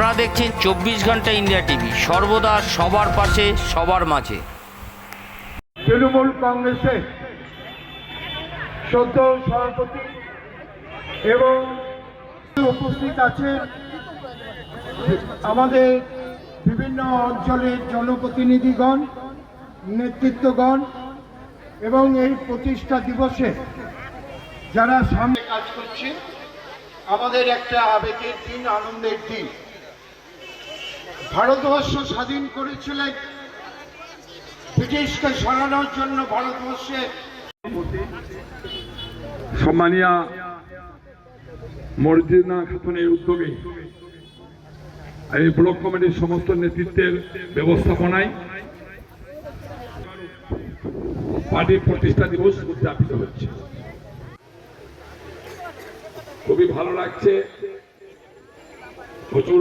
আপনারা দেখছেন চব্বিশ ঘণ্টা ইন্ডিয়া টিভি। সর্বদা সবার পাশে, সবার মাঝে। তৃণমূল কংগ্রেসের সদ্য সভাপতি এবং উপস্থিত আছেন আমাদের বিভিন্ন অঞ্চলের জনপ্রতিনিধিগণ, নেতৃত্বগণ এবং এই প্রতিষ্ঠা দিবসে যারা সামনে কাজ করছে, আমাদের একটা আবেগের দিন, আনন্দের দিন। ভারতবর্ষ স্বাধীন করেছিলেন। ব্রিটিশকে সরানোর জন্য ভারতবর্ষে সম্মানিয়া মর্জিনা খাতুনের উদ্যোগে এই ব্লক কমিটির সমস্ত নেতৃত্বের ব্যবস্থাপনায় পার্টির প্রতিষ্ঠা দিবস উদযাপিত হচ্ছে। খুবই ভালো লাগছে। প্রচুর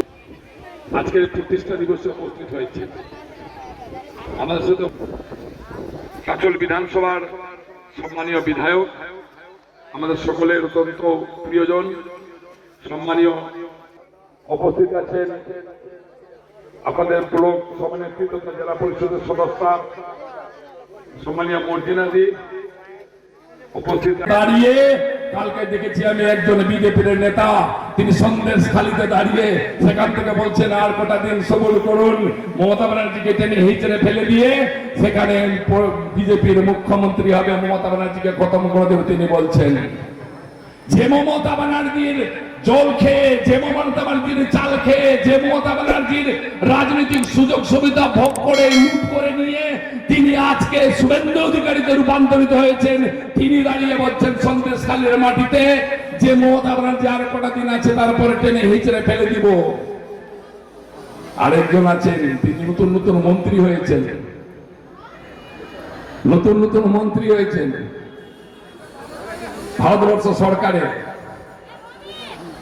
আজকের প্রতিষ্ঠা দিবসে উপস্থিত হয়েছে। আমাদের সাথে কাচল বিধানসভার সম্মানীয় বিধায়ক, আমাদের সকলের অত্যন্ত প্রিয়জন, সম্মানীয় উপস্থিত আছেন আপনাদের ব্লক সভানেত্রী তথা জেলা পরিষদের সদস্য, সম্মানীয় মর্জিনাদি, উপস্থিত দাঁড়িয়ে কালকে দেখেছি আমি একজন বিজেপির নেতা। তিনি সন্দেশ খালিতে দাঁড়িয়ে সেখান থেকে বলছেন, আর কটা দিন সবল করুন। মমতা ব্যানার্জিকে টেনে হিচড়ে ফেলে দিয়ে সেখানে বিজেপির মুখ্যমন্ত্রী হবে, মমতা ব্যানার্জিকে খতম করে দেবে, তিনি বলছেন। যে মমতা ব্যানার্জির জল খেয়ে যে মমতা ব্যানার্জির চাল খেয়ে যে মমতা ব্যানার্জির রাজনৈতিক সুযোগ সুবিধা ভোগ করে, লুট করে নিয়ে তিনি আজকে শুভেন্দু অধিকারীতে রূপান্তরিত হয়েছেন। তিনি দাঁড়িয়ে বলছেন সন্দেশখালীর মাটিতে যে মমতা ব্যানার্জি আর কটা দিন আছে, তারপরে টেনে হিচড়ে ফেলে দিব। আরেকজন আছেন, তিনি নতুন নতুন মন্ত্রী হয়েছেন। নতুন নতুন মন্ত্রী হয়েছেন। ভারতবর্ষ সরকারে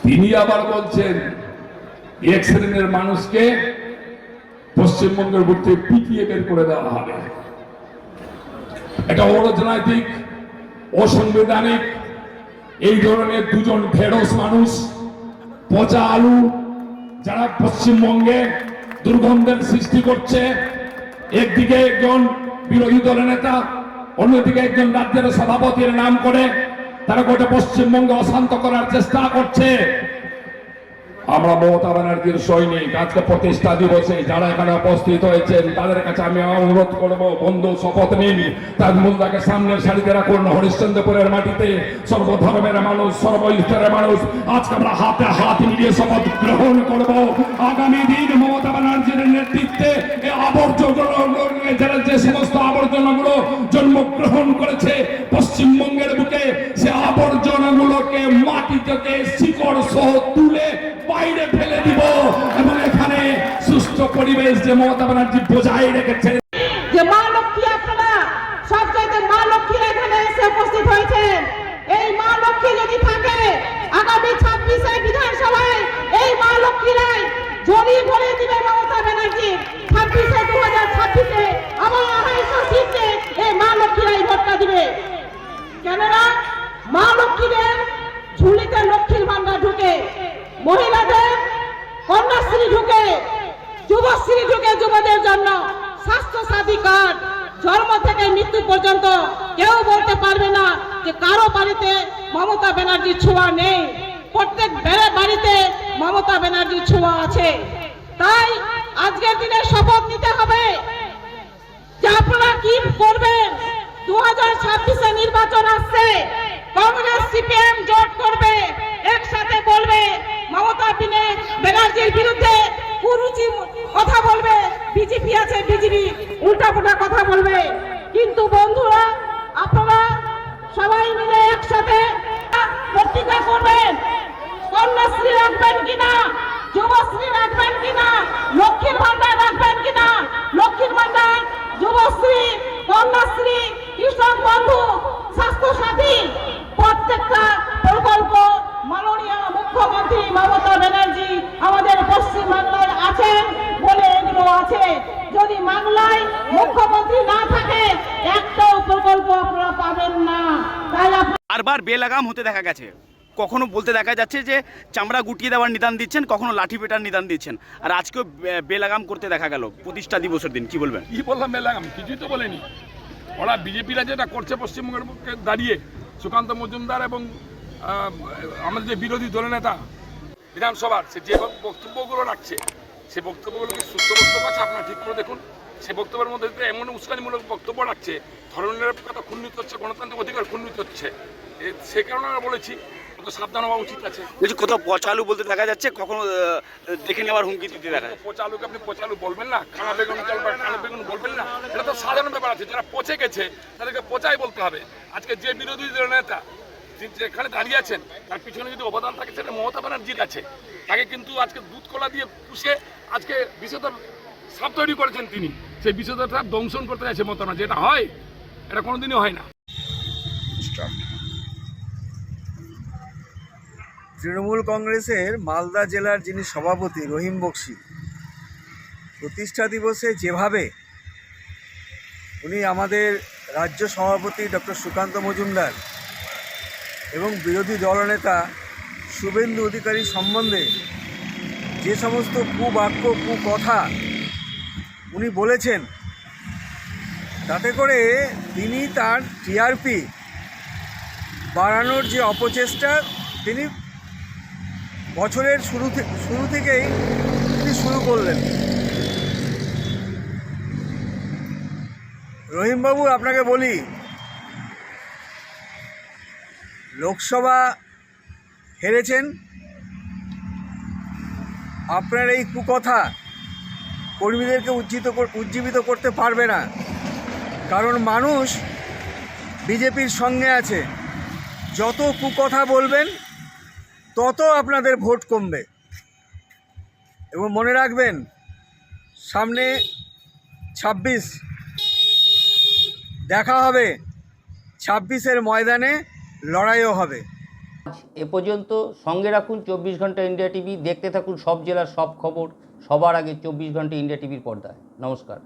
তিনি আবার বলছেন, এক শ্রেণির মানুষকে পশ্চিমবঙ্গের বুকে পিটিয়ে বের করে দেওয়া হবে। এটা অরাজনৈতিক, অসাংবিধানিক, এই ধরনের দুজন ঢেড়স মানুষ, পচা আলু, যারা পশ্চিমবঙ্গে দুর্গন্ধের সৃষ্টি করছে, একদিকে একজন বিরোধী দলের নেতা, অন্যদিকে একজন রাজ্যের সভাপতির নাম করে তারা গোটা পশ্চিমবঙ্গে অশান্ত করার চেষ্টা করছে। আমরা মমতা ব্যানার্জির সৈনিক, আজকে প্রতিষ্ঠা দিবসে যারা এখানে উপস্থিত হয়েছেন, তাদের কাছে আমি অনুরোধ করব, বন্ধু শপথ নিন। তার মুন্দাকে সামনের সারিতে রাখুন, হরিশ্চন্দ্রপুরের মাটিতে। সর্বধর্মের মানুষ সর্বস্তরের মানুষ, আজকে আমরা হাতে হাত মিলিয়ে শপথ গ্রহণ করব। আগামী দিন মমতা ব্যানার্জির নেতৃত্বে আবর্জনা যে সমস্ত আবর্জনাগুলো জন্মগ্রহণ করেছে, পশ্চিমবঙ্গের বুকে সে আবর্জনাগুলোকে মাটি থেকে শিকড় সহ তুলে বাইরে ফেলে দিব এবং এখানে সুস্থ পরিবেশ যে মমতা ব্যানার্জি বজায় রেখেছে যে মা লক্ষ্মী আপনারা মা লক্ষ্মীরা এখানে এসে উপস্থিত হয়েছেন। এই মা লক্ষ্মী যদি থাকে, আগামী ছাব্বিশে বিধানসভায় এই মা লক্ষ্মীরাই জড়িয়ে ভরে দিবে মমতা ব্যানার্জি ছাব্বিশে দু হাজার ছাব্বিশে আবার আড়াইশো সিটে এই মা লক্ষ্মীরাই ভোটটা দিবে কেননা মা লক্ষ্মীদের ঝুলিতে লক্ষ্মীর ভান্ডার ঢুকে, মহিলাদের কন্যাশ্রী ঢুকে, যুবশ্রী ঢুকে যুবদের জন্য স্বাস্থ্য সাথী কার্ড। জন্ম থেকে মৃত্যু পর্যন্ত কেউ বলতে পারবে না যে কারও বাড়িতে মমতা ব্যানার্জির ছোঁয়া নেই। প্রত্যেক বেড়ে বাড়িতে মমতা ব্যানার্জির ছোঁয়া আছে। তাই আজকের দিনে শপথ নিতে হবে যে আপনারা কি করবেন? দু হাজার ছাব্বিশে নির্বাচন আসছে। কংগ্রেস সিপিএম জোট করবে, একসাথে বলবে, মমতা ব্যানার্জির বিরুদ্ধে কুরুচি কথা বলবে, বিজেপি আছে, বিজেপি উল্টা পুল্টা কথা বলবে। কিন্তু বন্ধুরা, আপনারা সবাই মিলে একসাথে প্রতিজ্ঞা করবেন কন্যাশ্রী রাখবেন কিনা যুবশ্রী রাখবেন কিনা, লক্ষ্মীর ভান্ডার রাখবেন কিনা, লক্ষ্মীর ভান্ডার যুবশ্রী কন্যাশ্রী কৃষক বন্ধু স্বাস্থ্য সাথী প্রত্যেকটা প্রকল্প মাননীয় মুখ্যমন্ত্রী মমতা ব্যানার্জি আমাদের পশ্চিম বাংলায় আছেন বলে এগুলো আছে। যদি বাংলায় মুখ্যমন্ত্রী না থাকে একটাও প্রকল্প আপনারা পাবেন না। তাই বারবার বেলাগাম হতে দেখা গেছে। কখনো বলতে দেখা যাচ্ছে যে চামড়া গুটিয়ে দেওয়ার নিদান দিচ্ছেন কখনো লাঠি পেটার নিদান দিচ্ছেন। আর আজকেও বে- বেলাগাম করতে দেখা গেল প্রতিষ্ঠা দিবসের দিন কি বলবেন? কি বললাম মেলাগাম কিছুই তো বলেনি। ওরা বিজেপিরা যেটা করছে পশ্চিমবঙ্গের দাঁড়িয়ে, সুকান্ত মজুমদার এবং আমাদের যে বিরোধী দলনেতা, বিধানসভার, সে যে বক্তব্যগুলো রাখছে, সে বক্তব্যগুলোকে সুস্থ বক্তব্য আছে? আপনারা ঠিক করে দেখুন। সে বক্তব্যের মধ্যে এমন উস্কানিমূলক বক্তব্য রাখছে ধর্মনিরপেক্ষতা ক্ষুণ্ণিত হচ্ছে গণতান্ত্রিক অধিকার ক্ষুণ্ণিত হচ্ছে। সে কারণে আমরা বলেছি অত সাবধান হওয়া উচিত আছে। বলছি কোথাও পচালু বলতে দেখা যাচ্ছে কখনো দেখে নেওয়ার হুমকি দিতে দেখা যাচ্ছে। পচা আলুকে আপনি পচা আলু বলবেন না কানা বেগুন কানা বেগুন বলবেন না এটা তো সাধারণ ব্যাপার আছে। যারা পচে গেছে তাদেরকে পচাই বলতে হবে। আজকে যে বিরোধী দলের নেতা যেখানে দাঁড়িয়ে আছেন তার পিছনে যদি অবদান থাকে সেটা মমতা ব্যানার্জির আছে। তাকে কিন্তু আজকে দুধ কলা দিয়ে পুষে আজকে বিষধর সাপ তৈরি করেছেন তিনি। সেই বিষধর সাপ দংশন করতে চাইছে মমতা ব্যানার্জি। এটা হয়? এটা কোনোদিনই হয় না। তৃণমূল কংগ্রেসের মালদা জেলার যিনি সভাপতি, রহিম বক্সি, প্রতিষ্ঠা দিবসে যেভাবে উনি আমাদের রাজ্য সভাপতি ডক্টর সুকান্ত মজুমদার এবং বিরোধী দলনেতা শুভেন্দু অধিকারী সম্বন্ধে যে সমস্ত কুবাক্য, কুকথা উনি বলেছেন, তাতে করে তিনি তার টিআরপি বাড়ানোর যে অপচেষ্টা তিনি বছরের শুরু শুরু থেকেই তিনি শুরু করলেন। রহিমবাবু, আপনাকে বলি, লোকসভা হেরেছেন। আপনার এই কুকথা কর্মীদেরকে উজ্জীবিত উজ্জীবিত করতে পারবে না। কারণ মানুষ বিজেপির সঙ্গে আছে। যত কুকথা বলবেন তত আপনাদের ভোট কমবে। এবং মনে রাখবেন, সামনে ছাব্বিশ, দেখা হবে, ছাব্বিশের ময়দানে লড়াইও হবে। এ পর্যন্ত সঙ্গে রাখুন চব্বিশ ঘণ্টা ইন্ডিয়া টিভি, দেখতে থাকুন সব জেলার সব খবর, সবার আগে চব্বিশ ঘণ্টা ইন্ডিয়া টিভির পর্দায়। নমস্কার।